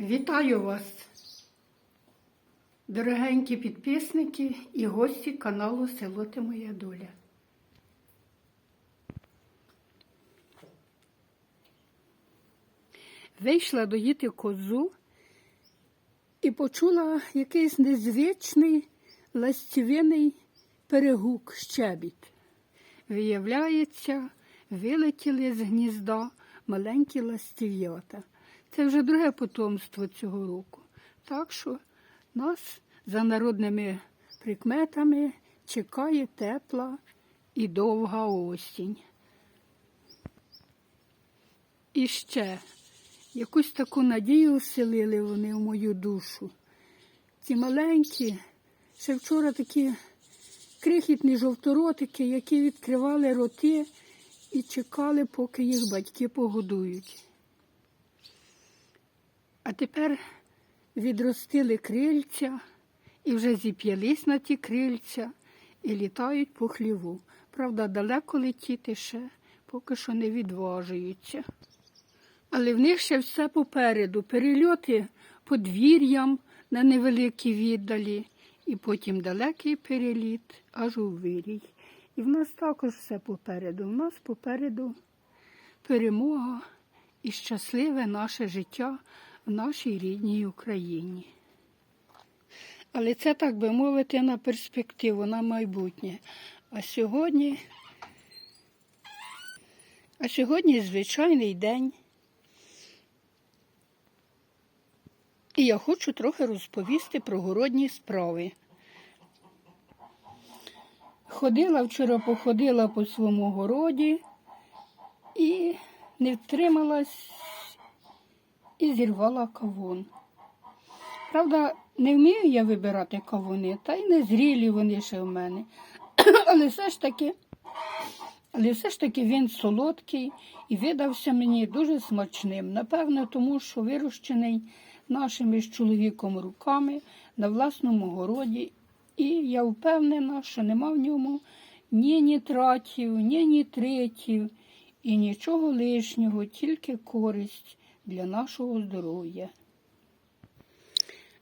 Вітаю вас, дорогенькі підписники і гості каналу Село Ти Моя Доля. Вийшла доїти козу і почула якийсь незвичний ластівиний перегук щебіт. Виявляється, вилетіли з гнізда маленькі ластів'ята. Це вже друге потомство цього року. Так що нас за народними прикметами чекає тепла і довга осінь. І ще якусь таку надію вселили вони в мою душу. Ці маленькі, ще вчора такі крихітні жовторотики, які відкривали роти і чекали, поки їх батьки погодують. А тепер відростили крильця і вже зіп'ялись на ті крильця і літають по хліву. Правда, далеко летіти ще, поки що не відважуються. Але в них ще все попереду. Перельоти подвір'ям на невеликій віддалі, і потім далекий переліт аж у вирій. І в нас також все попереду. В нас попереду перемога і щасливе наше життя в нашій рідній Україні. Але це, так би мовити, на перспективу, на майбутнє. А сьогодні, а сьогодні звичайний день. І я хочу трохи розповісти про городні справи. Ходила вчора, походила по своєму городі і не втрималась і зірвала кавун. Правда, не вмію я вибирати кавуни, та й не зрілі вони ще в мене. Але все ж таки, але все ж таки він солодкий і видався мені дуже смачним. Напевно, тому що вирощений нашими з чоловіком руками на власному городі. І я впевнена, що нема в ньому ні нітратів, ні нітритів і нічого лишнього, тільки користь для нашого здоров'я.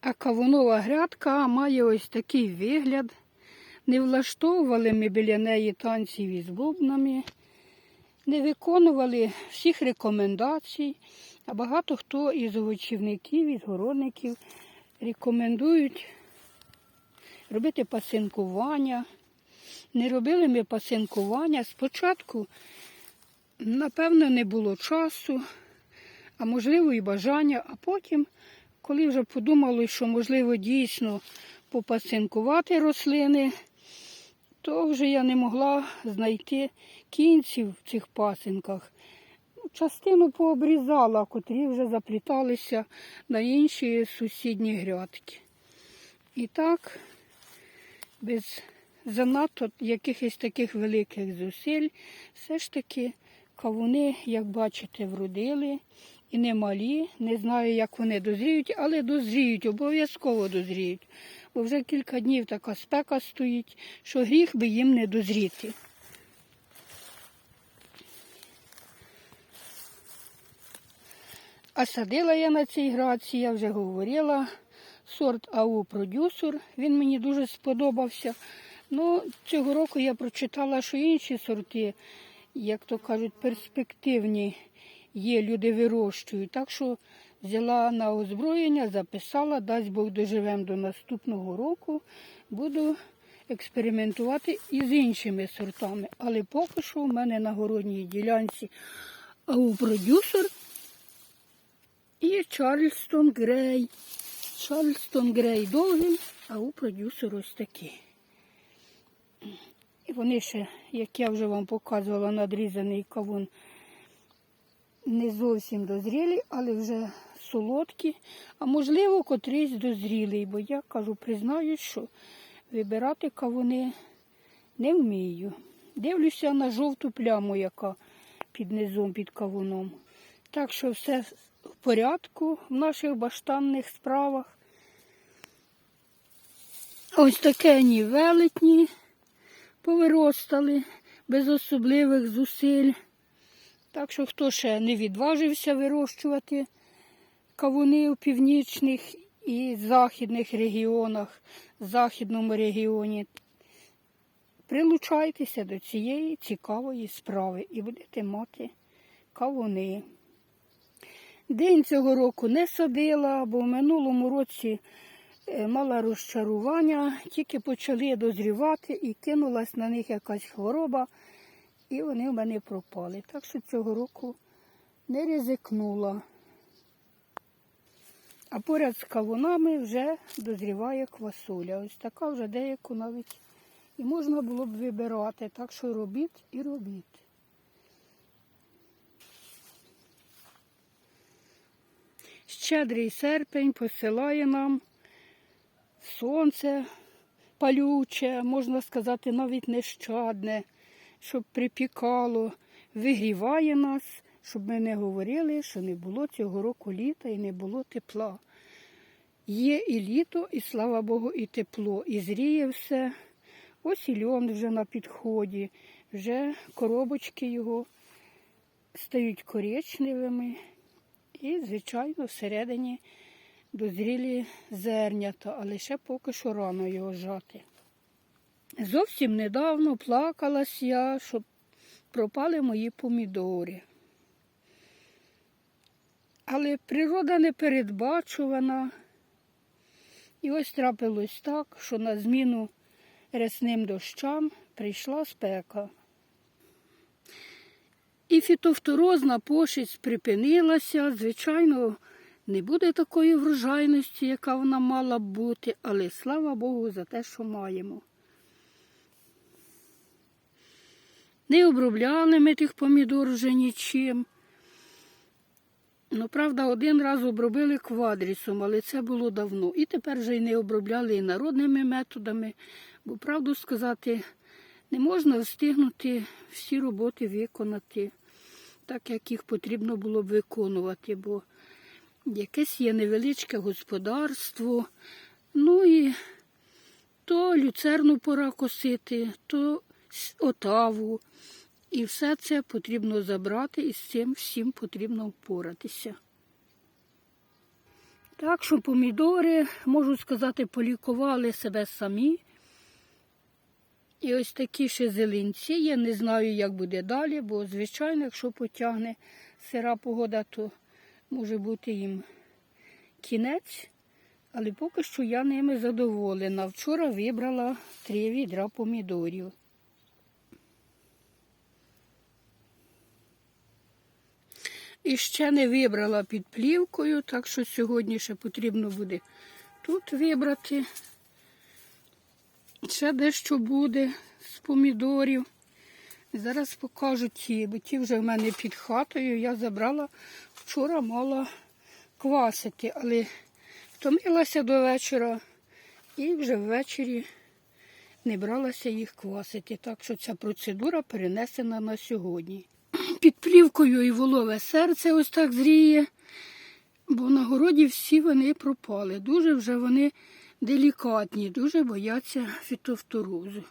А кавунова грядка має ось такий вигляд. Не влаштовували ми біля неї танців із бубнами, не виконували всіх рекомендацій, а багато хто із овочівників, із городників рекомендують робити пасинкування. Не робили ми пасинкування. Спочатку, напевно, не було часу, а можливо і бажання, а потім, коли вже подумали, що можливо дійсно попасинкувати рослини, то вже я не могла знайти кінців в цих пасинках. Частину пообрізала, котрі вже запліталися на інші сусідні грядки. І так, без занадто якихось таких великих зусиль, все ж таки кавуни, як бачите, вродили і немалі. Не знаю, як вони дозріють, але дозріють, обов'язково дозріють. Бо вже кілька днів така спека стоїть, що гріх би їм не дозріти. А садила я на цій граці, я вже говорила, сорт АУ продюсер, він мені дуже сподобався. Ну, цього року я прочитала, що інші сорти, як то кажуть, перспективні є, люди вирощують. Так що взяла на озброєння, записала, дасть Бог доживемо до наступного року, буду експериментувати і з іншими сортами. Але поки що в мене на городній ділянці АУ продюсер і Чарльстон Грей. Чарльстон Грей довгий, а у продюсер ось такий. І вони ще, як я вже вам показувала, надрізаний кавун, не зовсім дозрілі, але вже солодкі, а можливо, котрийсь дозрілий, бо я кажу, признаюсь, що вибирати кавуни не вмію. Дивлюся на жовту пляму, яка під низом, під кавуном. Так що все в порядку в наших баштанних справах. Ось таке ні велетні повиростали без особливих зусиль. Так що хто ще не відважився вирощувати кавуни у північних і західних регіонах, західному регіоні. Прилучайтеся до цієї цікавої справи і будете мати кавуни. День цього року не садила, бо в минулому році е, мала розчарування, тільки почали дозрівати і кинулась на них якась хвороба, і вони в мене пропали. Так що цього року не ризикнула. А поряд з кавунами вже дозріває квасоля. Ось така вже деяку навіть і можна було б вибирати. Так що робіть і робіть. Щедрий серпень посилає нам сонце палюче, можна сказати, навіть нещадне, щоб припікало, вигріває нас, щоб ми не говорили, що не було цього року літа і не було тепла. Є і літо, і слава Богу, і тепло, і зріє все. Ось і льон вже на підході, вже коробочки його стають коричневими. І, звичайно, всередині дозрілі зернята, але ще поки що рано його жати. Зовсім недавно плакалась я, що пропали мої помідори. Але природа непередбачувана. І ось трапилось так, що на зміну рясним дощам прийшла спека. І фітофторозна пошість припинилася. Звичайно, не буде такої врожайності, яка вона мала б бути, але слава Богу за те, що маємо. Не обробляли ми тих помідор вже нічим. Ну, правда, один раз обробили квадрісом, але це було давно. І тепер вже й не обробляли і народними методами, бо, правду сказати, не можна встигнути всі роботи виконати, так як їх потрібно було б виконувати, бо якесь є невеличке господарство. Ну і то люцерну пора косити, то отаву. І все це потрібно забрати, і з цим всім потрібно впоратися. Так що помідори, можу сказати, полікували себе самі. І ось такі ще зеленці. Я не знаю, як буде далі, бо, звичайно, якщо потягне сира погода, то може бути їм кінець. Але поки що я ними задоволена. Вчора вибрала три відра помідорів. І ще не вибрала під плівкою, так що сьогодні ще потрібно буде тут вибрати. Ще дещо буде з помідорів. Зараз покажу ті, бо ті вже в мене під хатою. Я забрала, вчора мала квасити, але втомилася до вечора і вже ввечері не бралася їх квасити. Так що ця процедура перенесена на сьогодні. Під плівкою і волове серце ось так зріє, бо на городі всі вони пропали. Дуже вже вони делікатні, дуже бояться фітофторозу.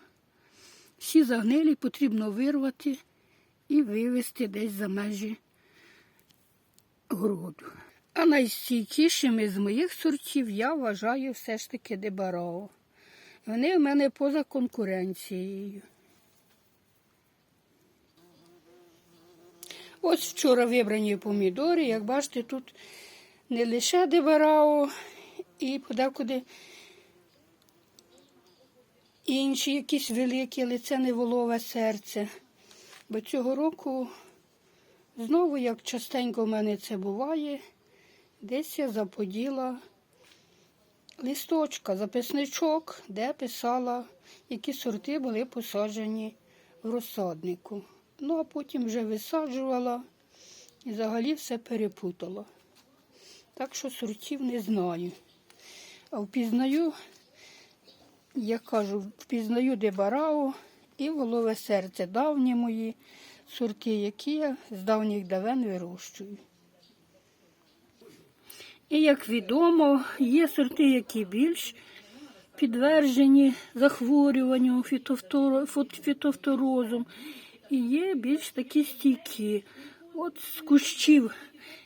Всі загнилі потрібно вирвати і вивезти десь за межі городу. А найстійкішими з моїх сортів я вважаю все ж таки дебарао. Вони в мене поза конкуренцією. Ось вчора вибрані помідори, як бачите, тут не лише дебарао і подекуди інші якісь великі, але це не волове серце. Бо цього року знову, як частенько в мене це буває, десь я заподіла листочка, записничок, де писала, які сорти були посаджені в розсаднику. Ну, а потім вже висаджувала і взагалі все перепутала. Так що сортів не знаю. А впізнаю, я кажу, впізнаю дебарао і волове серце. Давні мої сорти, які я з давніх давен вирощую. І, як відомо, є сорти, які більш підтверджені захворюванню фітофторозом, і є більш такі стійкі. От з кущів,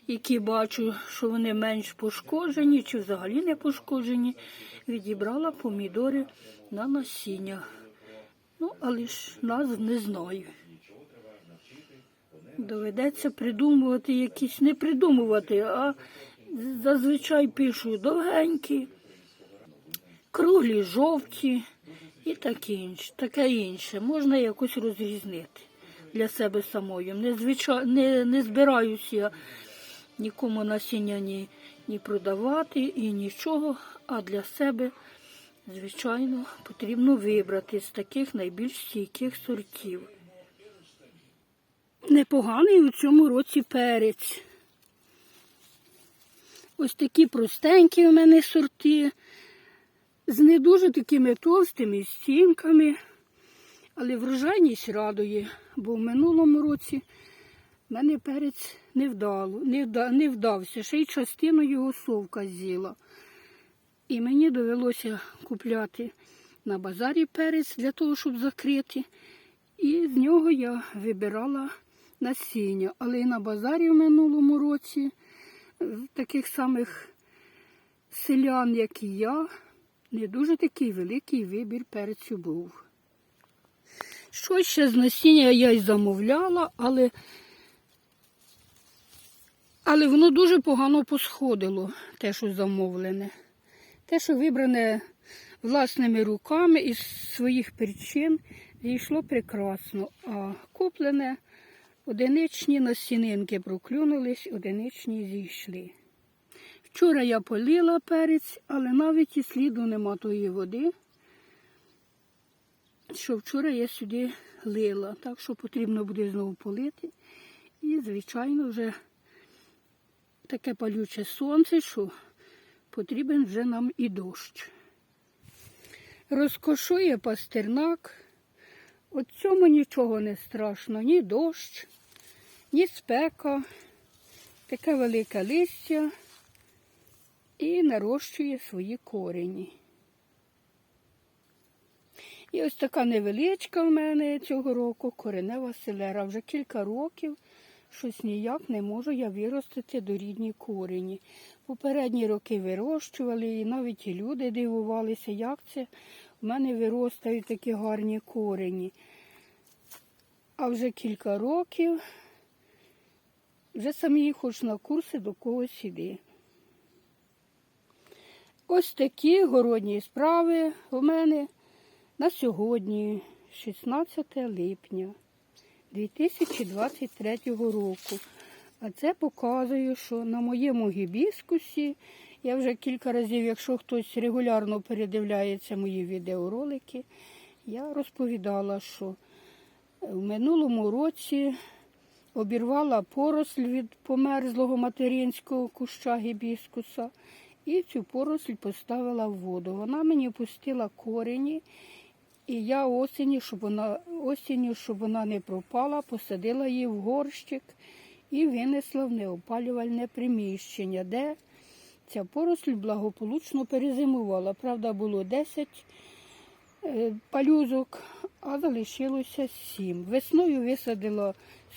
які бачу, що вони менш пошкоджені чи взагалі не пошкоджені, відібрала помідори на насіння. Ну, але ж назв не знаю. Доведеться придумувати якісь, не придумувати, а зазвичай пишу довгенькі, круглі, жовті і. Таке інше. Можна якось розрізнити для себе самою. Не, звичай, не, не збираюся я нікому насіння ні, ні продавати і нічого, а для себе, звичайно, потрібно вибрати з таких найбільш стійких сортів. Непоганий у цьому році перець. Ось такі простенькі у мене сорти, з не дуже такими товстими стінками, але врожайність радує, бо в минулому році в мене перець не вдало, не, вда, не вдався, ще й частину його совка з'їла. І мені довелося купляти на базарі перець для того, щоб закрити. І з нього я вибирала насіння. Але і на базарі в минулому році таких самих селян, як і я, не дуже такий великий вибір перцю був. Щось ще з насіння я й замовляла, але, але воно дуже погано посходило, те, що замовлене. Те, що вибране власними руками із своїх причин, зійшло прекрасно, а куплене одиничні насінинки проклюнулись, одиничні зійшли. Вчора я полила перець, але навіть і сліду нема тої води, що вчора я сюди лила, так що потрібно буде знову полити. І, звичайно, вже таке палюче сонце, що потрібен вже нам і дощ. Розкошує пастернак. От цьому нічого не страшно, ні дощ, ні спека, таке велике листя і нарощує свої корені. І ось така невеличка в мене цього року коренева селера. Вже кілька років щось ніяк не можу я виростити до рідні корені. Попередні роки вирощували, і навіть і люди дивувалися, як це в мене виростають такі гарні корені. А вже кілька років вже самі хоч на курси до когось іди. Ось такі городні справи у мене на сьогодні, 16 липня 2023 року. А це показує, що на моєму гібіскусі я вже кілька разів, якщо хтось регулярно передивляється мої відеоролики, я розповідала, що в минулому році обірвала поросль від померзлого материнського куща гібіскуса і цю поросль поставила в воду. Вона мені пустила корені, і я осені, щоб вона, осінню, щоб вона не пропала, посадила її в горщик і винесла в неопалювальне приміщення, де ця поросль благополучно перезимувала. Правда, було 10 е, палюзок, а залишилося 7. Весною висадила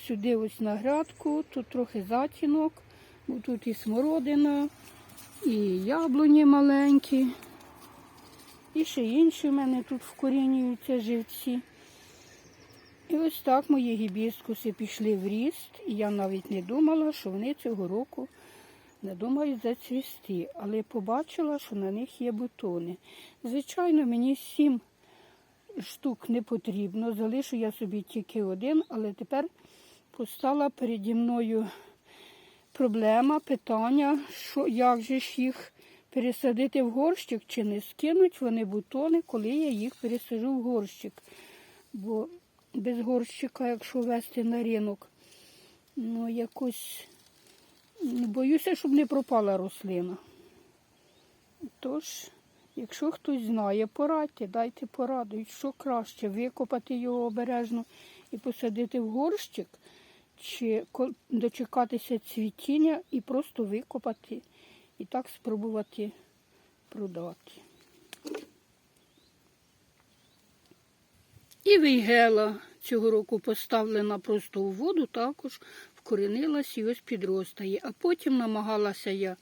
сюди ось на грядку, тут трохи затінок, бо тут і смородина, і яблуні маленькі. І ще інші в мене тут вкорінюються живці. І ось так мої гібіскуси пішли в ріст, і я навіть не думала, що вони цього року не думають зацвісти, але побачила, що на них є бутони. Звичайно, мені сім штук не потрібно, залишу я собі тільки один, але тепер постала переді мною проблема, питання, що як же ж їх пересадити в горщик чи не скинуть вони бутони, коли я їх пересажу в горщик. Бо без горщика, якщо вести на ринок, ну якось боюся, щоб не пропала рослина. Тож, якщо хтось знає, порадьте, дайте пораду, що краще викопати його обережно і посадити в горщик, чи дочекатися цвітіння і просто викопати і так спробувати продати. І вейгела цього року поставлена просто у воду, також вкоренилась і ось підростає. А потім намагалася я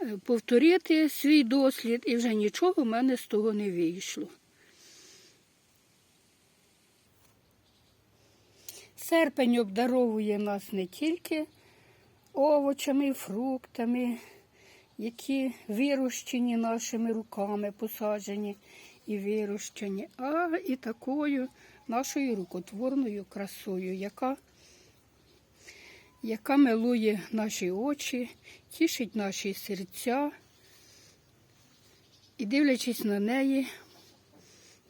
е, повторити свій дослід, і вже нічого в мене з того не вийшло. Серпень обдаровує нас не тільки овочами, фруктами, які вирощені нашими руками, посаджені і вирощені, а і такою нашою рукотворною красою, яка, яка милує наші очі, тішить наші серця. І дивлячись на неї,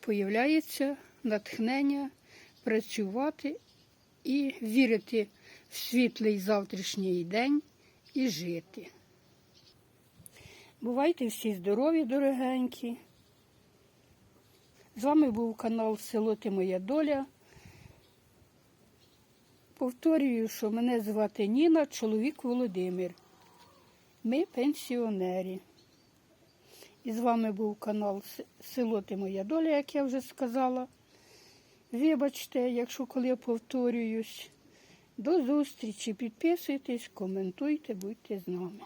появляється натхнення працювати і вірити в світлий завтрашній день і жити. Бувайте всі здорові, дорогенькі. З вами був канал Село Ти Моя Доля. Повторюю, що мене звати Ніна, чоловік Володимир. Ми пенсіонери. І з вами був канал Село Ти Моя Доля, як я вже сказала. Вибачте, якщо коли я повторююсь. До зустрічі. Підписуйтесь, коментуйте, будьте з нами.